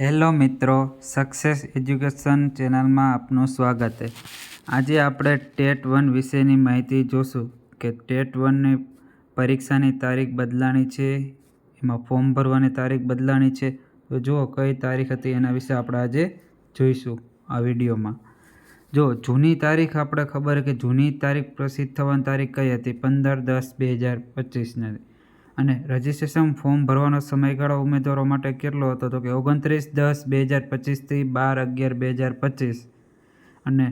Hello મિત્રો success education ચેનલમાં આપનું સ્વાગત છે. આજે આપણે ટેટ વન વિશેની માહિતી જોશું કે ટેટ વનની પરીક્ષાની તારીખ બદલાણી છે, એમાં ફોર્મ ભરવાની તારીખ બદલાણી છે. તો જુઓ કઈ તારીખ હતી એના વિશે આપણે આજે જોઈશું આ વિડીયોમાં. જો જૂની તારીખ આપણે ખબર કે જૂની તારીખ પ્રસિદ્ધ થવાની તારીખ કઈ હતી? પંદર દસ બે હજાર પચીસને. અને રજિસ્ટ્રેશન ફોર્મ ભરવાનો સમયગાળો ઉમેદવારો માટે કેટલો હતો તો કે ઓગણત્રીસ દસ બે હજાર પચીસથી બાર અગિયાર બે હજાર પચીસ. અને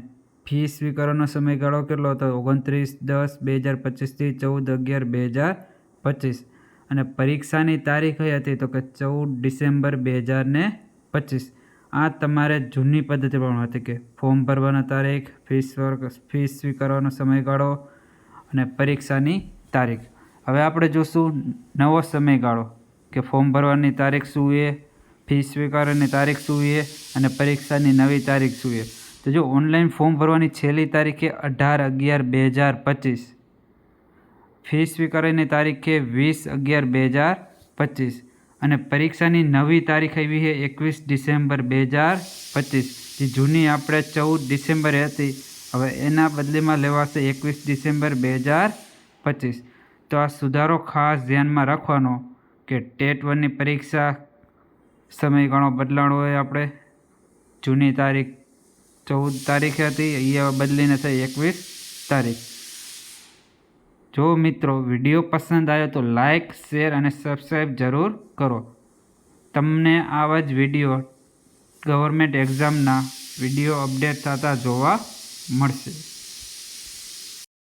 ફી સ્વીકારવાનો સમયગાળો કેટલો હતો? ઓગણત્રીસ દસ બે હજાર પચીસથી ચૌદ અગિયાર બે હજાર પચીસ. અને પરીક્ષાની તારીખ કઈ હતી? તો કે ચૌદ ડિસેમ્બર બે હજાર ને પચીસ. આ તમારે જૂની પદ્ધતિ પ્રમાણે હતી કે ફોર્મ ભરવાની તારીખ, ફીસ વર્ક ફીસ સ્વીકારવાનો સમયગાળો અને પરીક્ષાની તારીખ. હવે આપણે જોશું નવો સમયગાળો, કે ફોર્મ ભરવાની તારીખ શું એ ફી સ્વીકારવાની તારીખ શું એ અને પરીક્ષાની નવી તારીખ શું એ તો જો ઓનલાઈન ફોર્મ ભરવાની છેલ્લી તારીખે અઢાર અગિયાર બે હજાર પચીસ, ફી સ્વીકારવાની તારીખે વીસ અગિયાર બે હજાર પચીસ, અને પરીક્ષાની નવી તારીખ આવી છે એકવીસ ડિસેમ્બર બે હજાર પચીસ. જે જૂની આપણે ચૌદ ડિસેમ્બરે હતી, હવે એના બદલીમાં લેવાશે એકવીસ ડિસેમ્બર બે હજાર પચીસ. તો આ સુધારો ખાસ ધ્યાનમાં રાખવાનો કે ટેટ વનની પરીક્ષા સમયગાળો બદલાણો હોય આપણે. જૂની તારીખ ચૌદ તારીખે હતી એ બદલીને થઈ એકવીસ તારીખ. જો મિત્રો વીડિયો પસંદ આવ્યો તો લાઈક, શેર અને સબસ્ક્રાઈબ જરૂર કરો. તમને આવા જ વીડિયો ગવર્મેન્ટ એક્ઝામના વીડિયો અપડેટ થતા જોવા મળશે.